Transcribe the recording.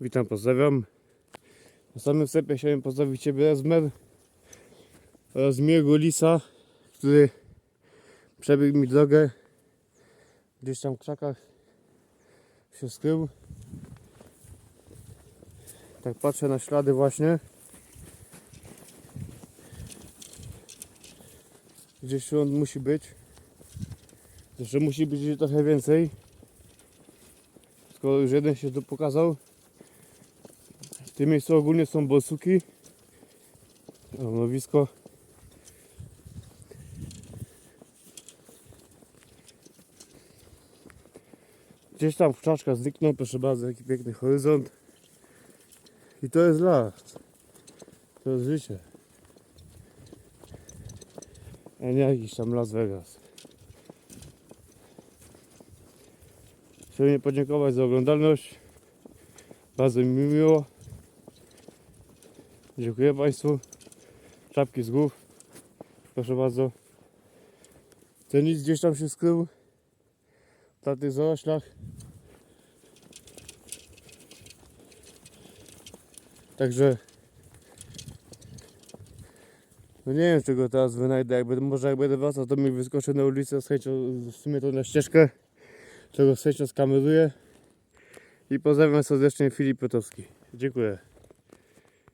Witam, pozdrawiam. Na samym wstępie chciałem pozdrowić Ciebie, Esmer oraz miłego lisa, który przebiegł mi drogę gdzieś tam w krzakach się skrył. Tak patrzę na ślady właśnie. Gdzieś on musi być. Jeszcze musi być trochę więcej. Skoro już jeden się tu pokazał. W tym miejscu ogólnie są borsuki. Lowisko. Gdzieś tam w czaszkach zniknął, proszę bardzo, jaki piękny horyzont. I to jest las. To jest życie. A nie jakiś tam Las Vegas. Chciałem podziękować za oglądalność. Bardzo mi miło. Dziękuję Państwu. Czapki z głów. Proszę bardzo. Ten nic gdzieś tam się skrył. Na tych zaroślach. Także no nie wiem czego teraz wynajdę. Jakby, może jak będę wracał to mi wyskoczę na ulicę z chęcią, w sumie to na ścieżkę. Czego z chęcią skameruję. I pozdrawiam serdecznie Filip Piotowski. Dziękuję.